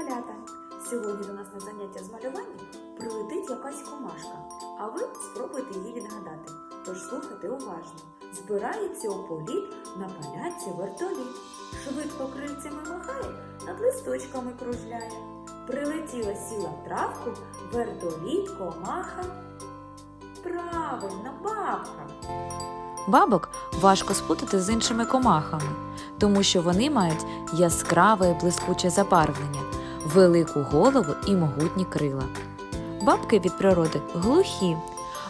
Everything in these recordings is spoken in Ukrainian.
малята! Сьогодні до нас на заняття з малювання прилетить якась комашка, а ви спробуйте її відгадати. Тож слухайте уважно. Збирається у політ на поляці вертоліт. Швидко крильцями махає, над листочками кружляє. Прилетіла сіла в травку, вертоліт, комаха. Правильно, бабка. Бабок важко спутати з іншими комахами, тому що вони мають яскраве блискуче забарвлення, велику голову і могутні крила. Бабки від природи глухі,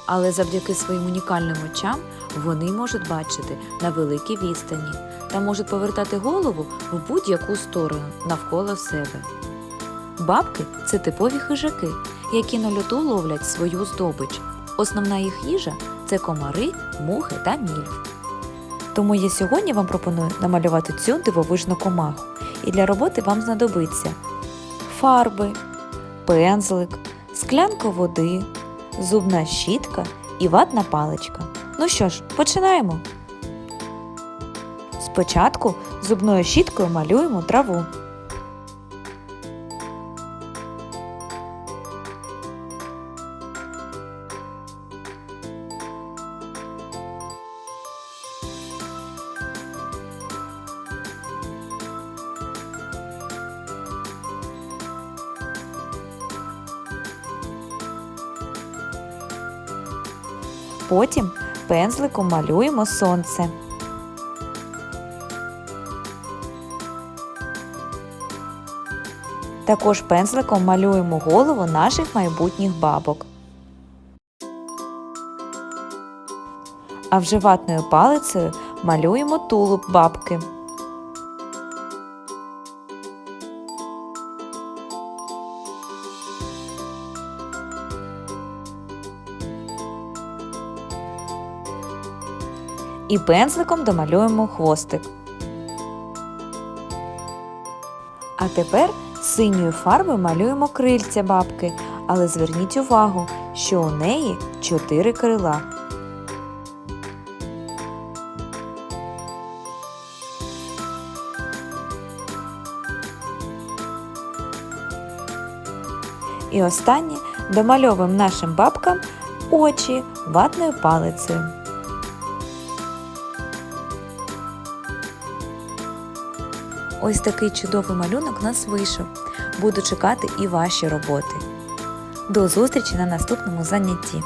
але завдяки своїм унікальним очам вони можуть бачити на великій відстані та можуть повертати голову в будь-яку сторону навколо себе. Бабки це типові хижаки, які на льоту ловлять свою здобич. Основна їх їжа це комари, мухи та мільф. Тому я сьогодні вам пропоную намалювати цю дивовижну комаху. І для роботи вам знадобиться фарби, пензлик, склянка води, зубна щітка і ватна паличка. Ну що ж, починаємо. Спочатку зубною щіткою малюємо траву. Потім пензликом малюємо сонце. Також пензликом малюємо голову наших майбутніх бабок. А вже ватною палицею малюємо тулуб бабки. І пензликом домалюємо хвостик. А тепер синьою фарбою малюємо крильця бабки, але зверніть увагу, що у неї чотири крила. І останнє домальовуємо нашим бабкам очі ватною палицею. Ось такий чудовий малюнок у нас вийшов. Буду чекати і ваші роботи. До зустрічі на наступному занятті.